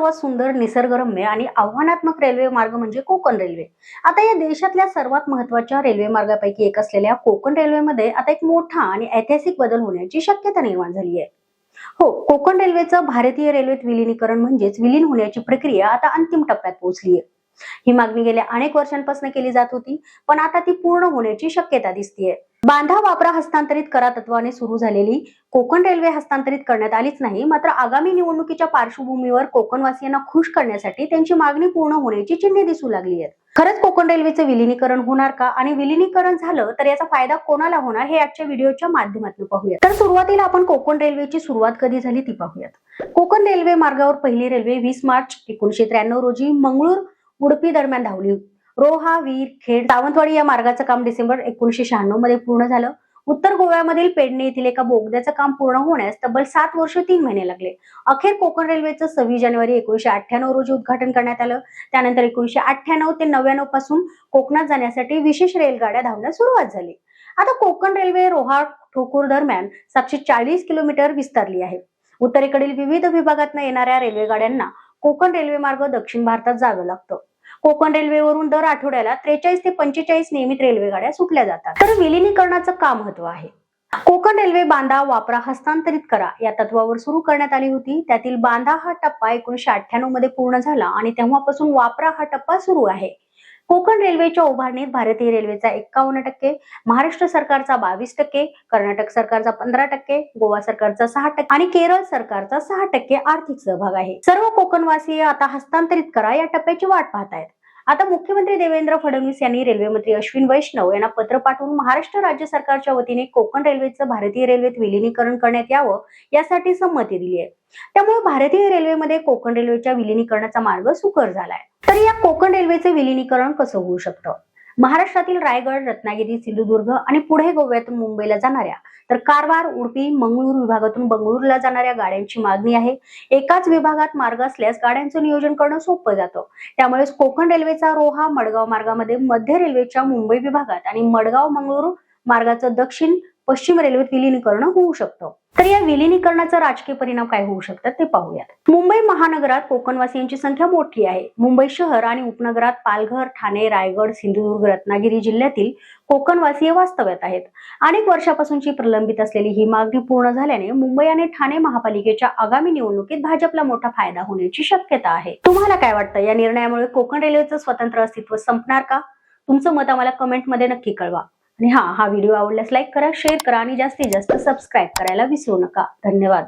सर्वात सुंदर निसर्गरम्य आणि आव्हानात्मक रेल्वे मार्ग म्हणजे कोकण रेल्वे आता या देशातल्या सर्वात महत्त्वाच्या रेल्वे मार्गापैकी एक असलेल्या कोकण रेल्वेमध्ये आता एक मोठा आणि ऐतिहासिक बदल होण्याची शक्यता निर्माण झाली आहे. हो कोकण रेल्वेचं भारतीय रेल्वेत विलीनीकरण म्हणजेच विलीन होण्याची प्रक्रिया आता अंतिम टप्प्यात पोहोचली आहे. ही मागणी गेल्या अनेक वर्षांपासून केली जात होती पण आता ती पूर्ण होण्याची शक्यता दिसतीये. बांधा वापरा हस्तांतरित करा तत्वाने सुरू झालेली कोकण रेल्वे हस्तांतरित करण्यात आलीच नाही मात्र आगामी निवडणुकीच्या पार्श्वभूमीवर कोकणवासियांना खुश करण्यासाठी त्यांची मागणी पूर्ण होण्याची चिन्हे दिसू लागली आहेत खरंच कोकण रेल्वेचं विलिनीकरण होणार का आणि विलिनीकरण झालं तर याचा फायदा कोणाला होणार हे आजच्या व्हिडिओच्या माध्यमातून पाहूयात. तर सुरुवातीला आपण कोकण रेल्वेची सुरुवात कधी झाली ती पाहूयात. कोकण रेल्वे मार्गावर पहिली रेल्वे वीस मार्च एकोणीशे त्र्याण्णव रोजी मंगळूर उडपी दरम्यान धावली. रोहा वीर खेड सावंतवाडी या मार्गाचं काम डिसेंबर एकोणीशे शहाण्णवमध्ये पूर्ण झालं. उत्तर गोव्यामधील पेडणे येथील एका बोगद्याचं काम पूर्ण होण्यास तब्बल सात वर्ष तीन महिने लागले. अखेर कोकण रेल्वेचं सव्वीस जानेवारी एकोणीशे अठ्ठ्याण्णव रोजी उद्घाटन करण्यात आलं. त्यानंतर एकोणीशे अठ्ठ्याण्णव ते नव्याण्णवपासून कोकणात जाण्यासाठी विशेष रेलगाड्या धावण्यास सुरुवात झाली. आता कोकण रेल्वे रोहा ठोकूर दरम्यान सातशे चाळीस किलोमीटर विस्तारली आहे. उत्तरेकडील विविध विभागातून येणाऱ्या रेल्वेगाड्यांना कोकण रेल्वे मार्ग दक्षिण भारतात जावं लागतं. कोकण रेल्वेवरून दर आठवड्याला त्रेचाळीस ते पंचेचाळीस नियमित रेल्वेगाड्या सुटल्या जातात. तर विलिनीकरणाचं का महत्त्व आहे. कोकण रेल्वे बांधा वापरा हस्तांतरित करा या तत्वावर सुरू करण्यात आली होती. त्यातील बांधा हा टप्पा एकोणीशे अठ्ठ्याण्णवमध्ये पूर्ण झाला आणि तेव्हापासून वापरा हा टप्पा सुरू आहे. कोकण रेल्वेच्या उभारणीत भारतीय रेल्वेचा एक्कावन्न टक्के महाराष्ट्र सरकारचा बावीस टक्के कर्नाटक सरकारचा पंधरा टक्के गोवा सरकारचा सहा टक्के आणि केरळ सरकारचा सहा टक्के आर्थिक सहभाग आहे. सर्व कोकणवासीय आता हस्तांतरित करा या टप्प्याची वाट पाहत आहेत आता मुख्यमंत्री देवेंद्र फडणवीस यांनी रेल्वे मंत्री अश्विन वैष्णव यांना पत्र पाठवून महाराष्ट्र राज्य सरकारच्या वतीने कोकण रेल्वेचं भारतीय रेल्वेत विलिनीकरण करण्यात यावं यासाठी संमती दिली आहे. त्यामुळे भारतीय रेल्वेमध्ये कोकण रेल्वेच्या विलिनीकरणाचा मार्ग सुकर झालाय. तर या कोकण रेल्वेचं विलिनीकरण कसं होऊ शकतं? महाराष्ट्रातील रायगड रत्नागिरी सिंधुदुर्ग आणि पुढे गोव्यातून मुंबईला जाणाऱ्या तर कारवार उडपी मंगळूर विभागातून बंगळूरला जाणाऱ्या गाड्यांची मागणी आहे. एकाच विभागात मार्ग असल्यास गाड्यांचं नियोजन करणं सोपं जातं. त्यामुळे कोकण रेल्वेचा रोहा मडगाव मार्गामध्ये मध्य रेल्वेच्या मुंबई विभागात आणि मडगाव मंगळूर मार्गाचं दक्षिण पश्चिम रेल्वेत विलीनीकरण होऊ शकतं. तर या विलिनीकरणाचा राजकीय परिणाम काय होऊ शकतात ते पाहूयात. मुंबई महानगरात कोकणवासियांची संख्या मोठी आहे. मुंबई शहर आणि उपनगरात पालघर ठाणे रायगड सिंधुदुर्ग रत्नागिरी जिल्ह्यातील कोकणवासीय वास्तव्यात आहेत. अनेक वर्षापासूनची प्रलंबित असलेली ही मागणी पूर्ण झाल्याने मुंबई आणि ठाणे महापालिकेच्या आगामी निवडणुकीत भाजपला मोठा फायदा होण्याची शक्यता आहे. तुम्हाला काय वाटतं? या निर्णयामुळे कोकण रेल्वेचं स्वतंत्र अस्तित्व संपणार का? तुमचं मत आम्हाला कमेंटमध्ये नक्की कळवा. आणि हा हा व्हिडिओ आवडल्यास लाईक करा शेअर करा आणि जास्तीत जास्त सबस्क्राईब करायला विसरू नका. धन्यवाद.